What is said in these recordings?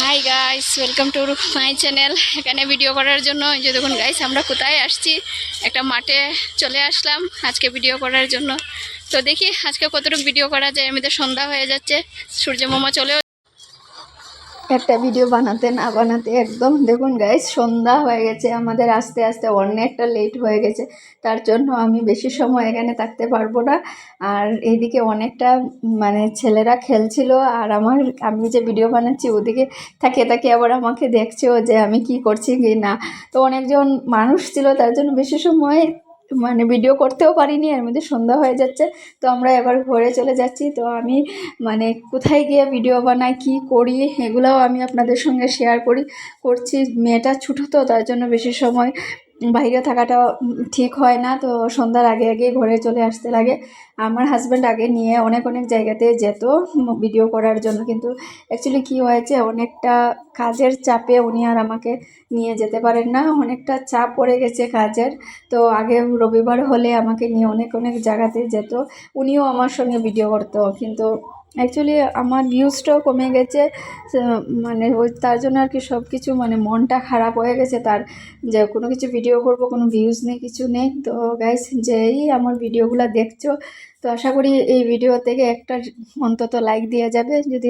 Hi guys welcome to my channel এখানে video করার জন্য ওই যে দেখুন গাইস আমরা কোথায় আসছি? একটা মাঠে চলে আসলাম আজকে ভিডিও করার জন্য। তো দেখি, আজকে কতটুকু ভিডিও করা যায়? এমনিতে সন্ধ্যা হয়ে যাচ্ছে। সূর্য মামা চলেও একটা ভিডিও বানাতে না বানাতে একদম, দেখুন গাইস সন্ধ্যা হয়ে গেছে, আমাদের আস্তে আস্তে অনেকটা লেট হয়ে গেছে, তার জন্য আমি বেশি সময় এখানে থাকতে পারব না। আর এইদিকে অনেকটা মানে ছেলেরা খেলছিল, আর আমার, আমি যে ভিডিও বানাচ্ছি, ওদিকে তাকিয়ে তাকিয়ে আবার আমাকে দেখছেও যে আমি কি করছি কি না। তো অনেকজন মানুষ ছিল, তার জন্য বেশি সময় মানে ভিডিও করতেও পারিনি, এর মধ্যে সন্ধ্যা হয়ে যাচ্ছে, তো আমরা এবার ঘরে চলে যাচ্ছি, তো আমি মানে কোথায় গিয়ে ভিডিও বানাই, কি করি, এগুলাও আমি আপনাদের সঙ্গে শেয়ার করি, করছি, মেয়েটা ছুটো তো, তার জন্য বেশি সময় বাইরে থাকাটা ঠিক হয় না, তো সন্ধ্যার আগে আগে ঘরে চলে আসতে লাগে। আমার হাজব্যান্ড আগে নিয়ে অনেক অনেক জায়গাতে যেত ভিডিও করার জন্য, কিন্তু অ্যাকচুয়ালি কী হয়েছে, অনেকটা কাজের চাপে উনি আর আমাকে নিয়ে যেতে পারেন না। অনেকটা চাপ পড়ে গেছে কাজের, তো আগে রবিবার হলে আমাকে নিয়ে অনেক অনেক জায়গাতে যেত। উনিও আমার সঙ্গে ভিডিও করতো, কিন্তু অ্যাকচুয়ালি আমার ভিউজটাও কমে গেছে মানে ওই তার জন্য আর কি সব কিছু মানে মনটা খারাপ হয়ে গেছে। তার যে কোনো কিছু ভিডিও করব, কোনো ভিউজ নেই, কিছু নেই। তো গাইস যেই আমার ভিডিওগুলো দেখছ, তো আশা করি এই ভিডিও থেকে একটা অন্তত লাইক দিয়ে যাবে। যদি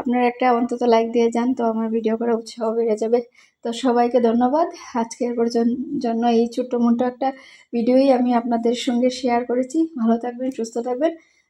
আপনারা একটা অন্তত লাইক দিয়ে যান, তো আমার ভিডিও করার উৎসাহ বেড়ে যাবে। তো সবাইকে ধন্যবাদ। আজকের জন্য এই ছোট্ট মোটো একটা ভিডিওই আমি আপনাদের সঙ্গে শেয়ার করেছি। ভালো থাকবেন, সুস্থ থাকবেন।